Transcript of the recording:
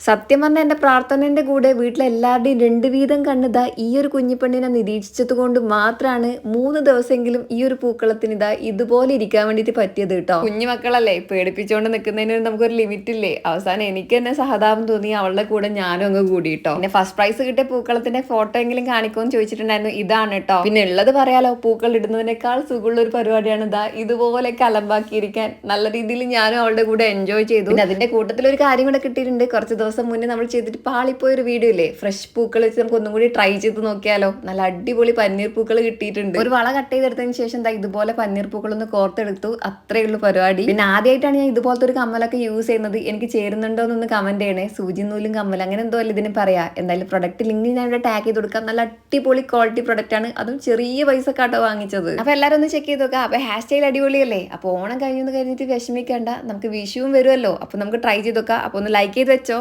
സത്യം പറഞ്ഞാൽ എന്റെ പ്രാർത്ഥനേന്റെ കൂടെ വീട്ടിലെല്ലാവരുടെയും രണ്ട് വീതം കണ്ണിതാ ഈ ഒരു കുഞ്ഞിപ്പെണ്ണിനെ നിരീക്ഷിച്ചത് കൊണ്ട് മാത്രമാണ് മൂന്ന് ദിവസമെങ്കിലും ഈ ഒരു പൂക്കളത്തിന് ഇതാ ഇതുപോലെ ഇരിക്കാൻ വേണ്ടിയിട്ട് പറ്റിയത് കേട്ടോ. കുഞ്ഞു മക്കളല്ലേ പേടിപ്പിച്ചുകൊണ്ട് നിൽക്കുന്നതിന് നമുക്കൊരു ലിമിറ്റ് ഇല്ലേ അവസാനം എനിക്ക് തന്നെ സഹതാപം തോന്നി അവളുടെ കൂടെ ഞാനും അങ്ങ് കൂടി കേട്ടോ. പിന്നെ ഫസ്റ്റ് പ്രൈസ് കിട്ടിയ പൂക്കളത്തിന്റെ ഫോട്ടോ എങ്കിലും കാണിക്കുമെന്ന് ചോദിച്ചിട്ടുണ്ടായിരുന്നു ഇതാണ് കേട്ടോ. പിന്നെ ഉള്ളത് പറയാലോ പൂക്കൾ ഇടുന്നതിനേക്കാൾ സുഖമുള്ള ഒരു പരിപാടിയാണ് ഇതാ ഇതുപോലെ കലമ്പാക്കിയിരിക്കാൻ. നല്ല രീതിയിൽ ഞാനും അവളുടെ കൂടെ എൻജോയ് ചെയ്തു. പിന്നെ അതിന്റെ കൂട്ടത്തിൽ ഒരു കാര്യം കൂടെ കിട്ടിയിട്ടുണ്ട് കുറച്ച് ദിവസം മുന്നേ നമ്മൾ ചെയ്തിട്ട് പാളിപ്പോയ ഒരു വീഡിയോ ഇല്ലേ? ഫ്രഷ് പൂക്കൾ വെച്ച് നമുക്ക് ഒന്നും കൂടി ട്രൈ ചെയ്ത് നോക്കിയാലോ? നല്ല അടിപൊളി പന്നീർ പൂക്കൾ കിട്ടിയിട്ടുണ്ട്. ഒരു വള കട്ട് ചെയ്തെടുത്തതിന് ശേഷം എന്താ ഇതുപോലെ പന്നീർ പൂക്കൾ ഒന്ന് കോർത്തെടുത്തു. അത്രേ ഉള്ളൂ പരിപാടി. പിന്നെ ആദ്യമായിട്ടാണ് ഞാൻ ഇതുപോലത്തെ ഒരു കമ്മലൊക്കെ യൂസ് ചെയ്യുന്നത്. എനിക്ക് ചേരുന്നുണ്ടോ എന്നൊന്ന് കമന്റ് ചെയ്യണേ. സൂചി നൂലും കമ്മൽ അങ്ങനെ എന്തോ അല്ല ഇതിന് പറയാ? എന്തായാലും പ്രൊഡക്റ്റ് ലിങ്ക് ഞാൻ ഇവിടെ ടാഗ് ചെയ്ത് കൊടുക്കാം. നല്ല അടിപൊളി ക്വാളിറ്റി പ്രൊഡക്റ്റ് ആണ്. അതും ചെറിയ പൈസ കാട്ടോ വാങ്ങിച്ചത്. അപ്പൊ എല്ലാവരും ഒന്ന് ചെക്ക് ചെയ്ത് നോക്കാം. അപ്പൊ ഹെയർ സ്റ്റൈൽ അടിപൊളിയല്ലേ? അപ്പൊ ഓണം കഴിഞ്ഞെന്ന് കഴിഞ്ഞിട്ട് വിഷമിക്കേണ്ട. നമുക്ക് വിഷുവും വരുമല്ലോ അപ്പൊ നമുക്ക് ട്രൈ ചെയ്ത് നോക്കാം. അപ്പൊ ഒന്ന് ലൈക്ക് ചെയ്ത് വെച്ചോ.